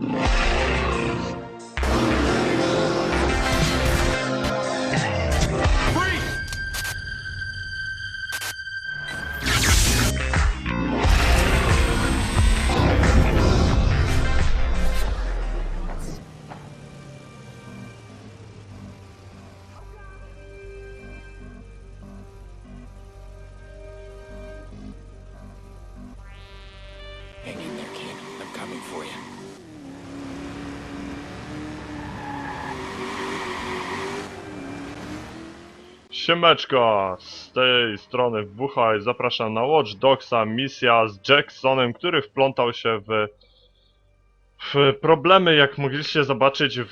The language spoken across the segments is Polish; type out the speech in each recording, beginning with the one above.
Bye. Siemeczko, z tej strony Wbuchaj, zapraszam na Watch Dogsa, misja z Jacksonem, który wplątał się w, w problemy, jak mogliście zobaczyć w,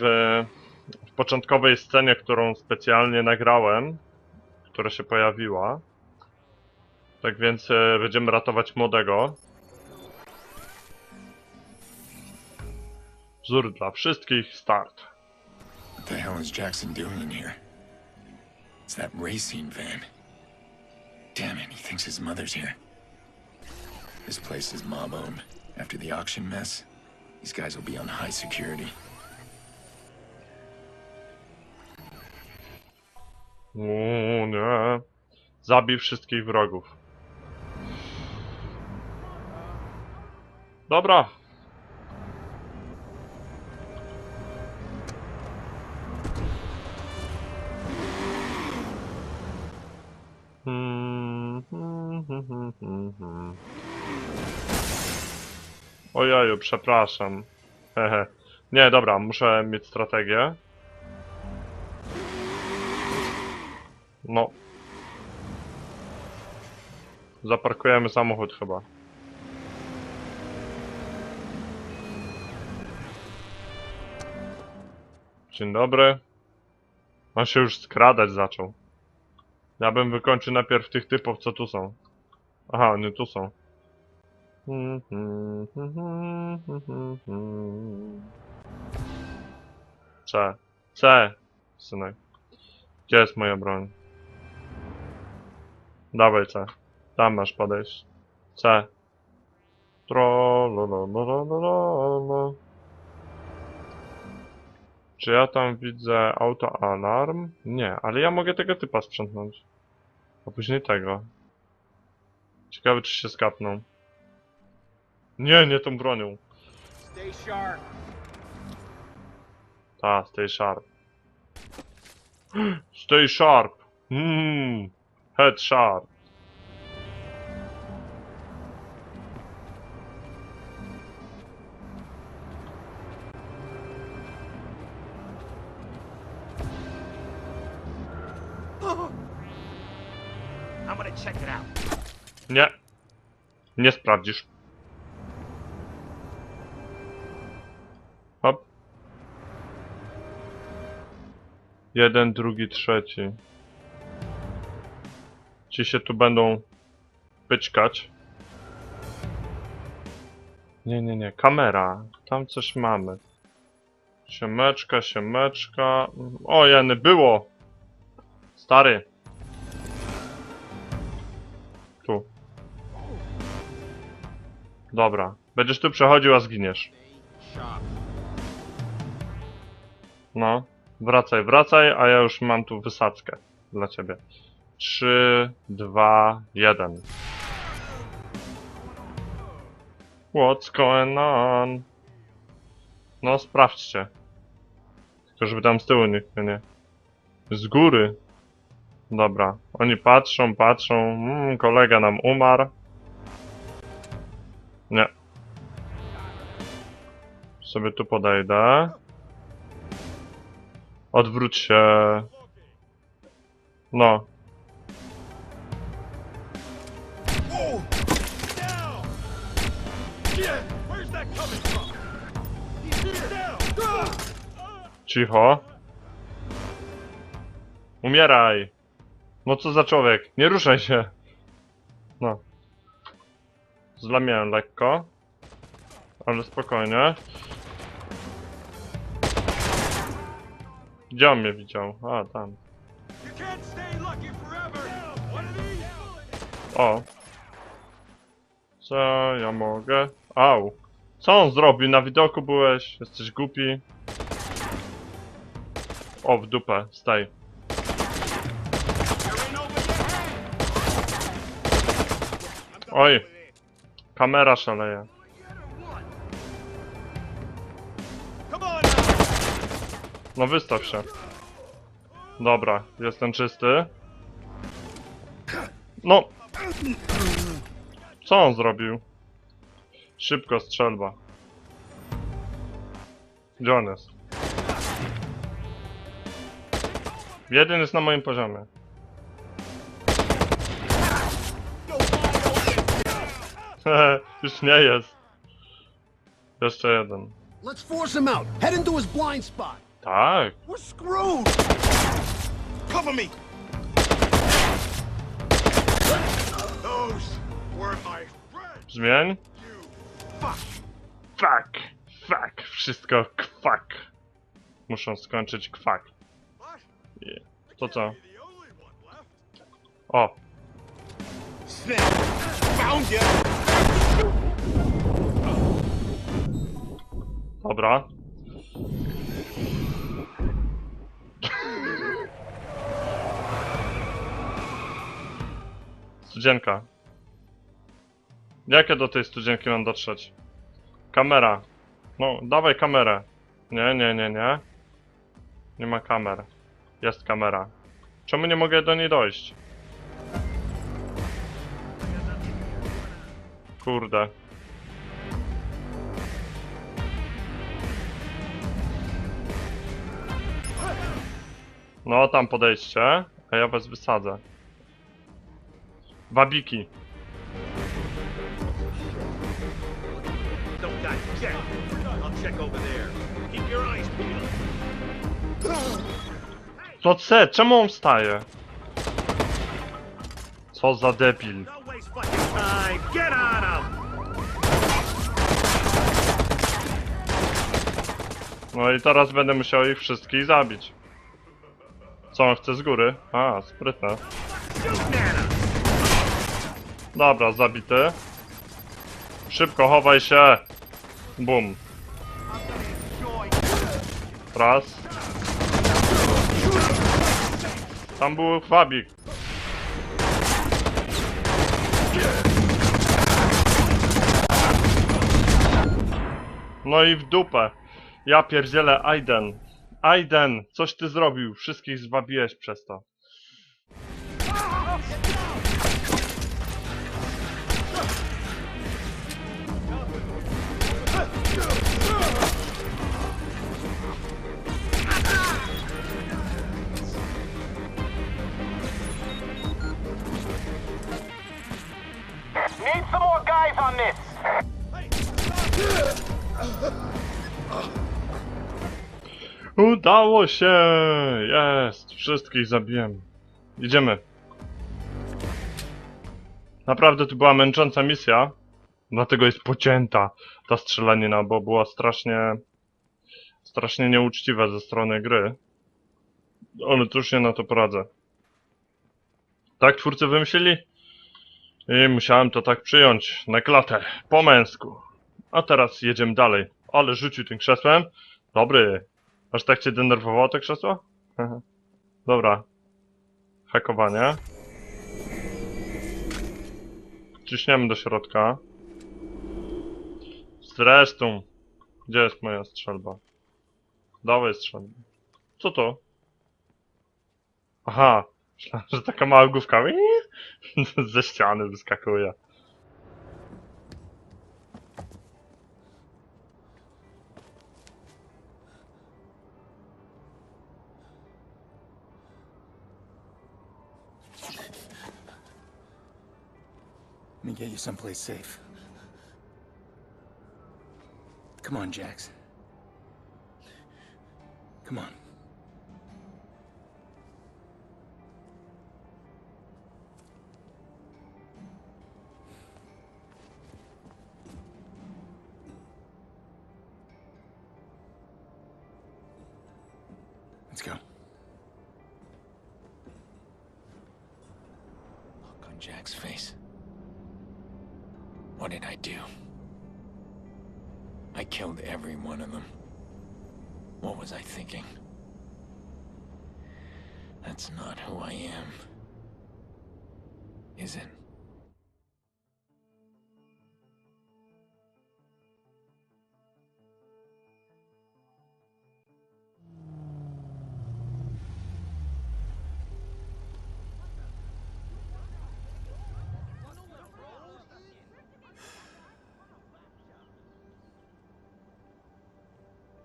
w początkowej scenie, którą specjalnie nagrałem, która się pojawiła. Tak więc e, będziemy ratować młodego. Wzór dla wszystkich, start. What the hell is Jackson doing in here? It's that racing van. Damn it, he thinks his mother's here. This place is mob owned. After the auction mess, these guys will be on high security. Nie. Zabij wszystkich wrogów. Dobra. Hmm, hmm, hmm, hmm, hmm. Ojeju, przepraszam. Hehe. Nie, dobra, muszę mieć strategię. No. Zaparkujemy samochód chyba. Dzień dobry. On się już skradać zaczął. Ja bym wykończył najpierw tych typów, co tu są. Aha, oni tu są. C. C. Synek. Gdzie jest moja broń? Dawaj C. Tam masz podejść. C. Czy ja tam widzę autoalarm? Nie, ale ja mogę tego typa sprzątnąć. A później tego. Ciekawe czy się skapną. Nie, nie tą bronią. Stay sharp. Ta, stay sharp. Stay sharp. Mmm. Head sharp. Nie sprawdzisz. Hop. Jeden, drugi, trzeci. Ci się tu będą pyczkać. Nie, nie, nie. Kamera. Tam coś mamy. Siemeczka, siemeczka. O, Jany, było! Stary. Tu. Dobra. Będziesz tu przechodził, a zginiesz. No. Wracaj, wracaj, a ja już mam tu wysadzkę dla ciebie. 3, 2, 1. What's going on? No, sprawdźcie. Tylko żeby tam z tyłu nikt mnie nie... Z góry. Dobra. Oni patrzą, patrzą. Mm, kolega nam umarł. Nie. Sobie tu podejdę. Odwróć się. No. Cicho. Umieraj. No co za człowiek? Nie ruszaj się. No. Zlamiałem lekko. Ale spokojnie. Gdzie on mnie widział? A, tam. O. Co ja mogę? Au. Co on zrobił? Na widoku byłeś? Jesteś głupi? O, w dupę, staj. Oj, kamera szaleje. No wystaw się. Dobra, jestem czysty. No. Co on zrobił? Szybko strzelba. Jest? Jeden jest na moim poziomie. Już nie jest. Jeszcze jeden. Let's force him out. Head into his blind spot. Tak. We're screwed. Cover me. Those were my friends. Zmień. Fuck. Fuck. Fuck. Wszystko kwak. Muszą skończyć kwak. Yeah. To co? O, Snap. Found you. Dobra. Studzienka. Jak ja do tej studzienki mam dotrzeć? Kamera. No, dawaj kamerę. Nie, nie, nie, nie. Nie ma kamer. Jest kamera. Czemu nie mogę do niej dojść? Kurde. No, tam podejście, a ja was wysadzę. Wabiki. Don't die yet. I'll check over there. Keep your eyes peeled. No C, czemu on wstaje? Co za debil. No i teraz będę musiał ich wszystkich zabić. Co on chce z góry? A, sprytne. Dobra, zabity. Szybko, chowaj się! Bum. Raz. Tam był wabik. No i w dupę. Ja pierdzielę Aiden. Aiden, coś ty zrobił. Wszystkich zwabiłeś przez to. Need some more guys on this. Udało się! Jest! Wszystkich zabiłem. Idziemy. Naprawdę to była męcząca misja. Dlatego jest pocięta ta strzelanina, bo była strasznie... Strasznie nieuczciwa ze strony gry. Ale nie na to poradzę. Tak twórcy wymyślili? I musiałem to tak przyjąć. Na klatę. Po męsku. A teraz jedziemy dalej. Ale rzucił tym krzesłem. Dobry. Aż tak cię denerwowało to krzesło? Aha. Dobra. Hakowanie. Ciśniemy do środka. Zresztą. Gdzie jest moja strzelba? Dawaj strzelbę. Co to? Aha. Myślałem, że taka mała główka ze ściany wyskakuje. Me get you someplace safe. Come on, Jax. Come on. Let's go. What did I do? I killed every one of them. What was I thinking? That's not who I am. Is it?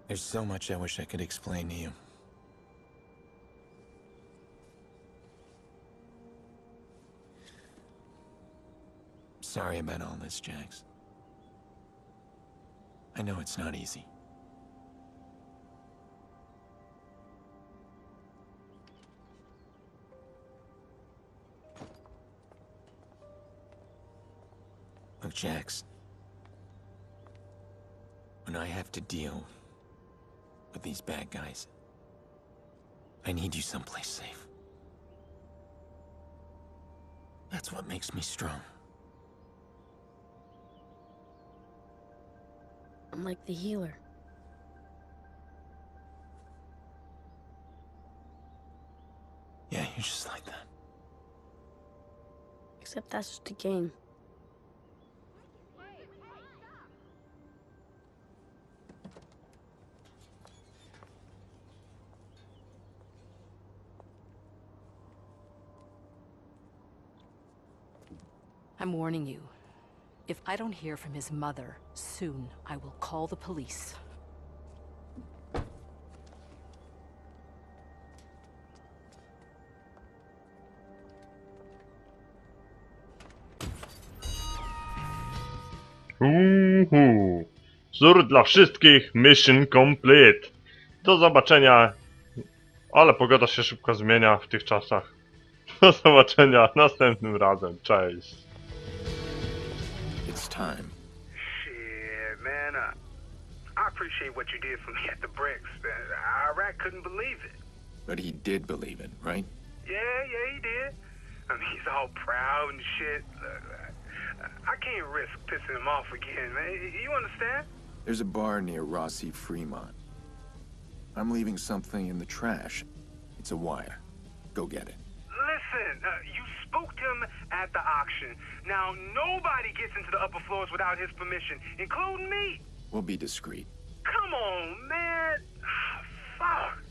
There's so much I wish I could explain to you. Sorry about all this, Jax. I know it's not easy. Look, Jax. When I have to deal with these bad guys, I need you someplace safe. That's what makes me strong. I'm like the healer. Yeah, you're just like that. Except that's just a game. I'm warning you. If I don't hear from his mother soon, I will call the police. Uhu. Wzór dla wszystkich, mission complete. Do zobaczenia. Ale pogoda się szybko zmienia w tych czasach. Do zobaczenia następnym razem. Cześć. It's time. Shit, man. Uh, I appreciate what you did for me at the bricks. Uh, Iraq couldn't believe it. But he did believe it, right? Yeah, yeah, he did. I mean, he's all proud and shit. Uh, I can't risk pissing him off again, man. You understand? There's a bar near Rossi Fremont. I'm leaving something in the trash. It's a wire. Go get it. Listen, uh, you spooked him at the auction. Now, nobody gets into the upper floors without his permission, including me. We'll be discreet. Come on, man. Ah, fuck.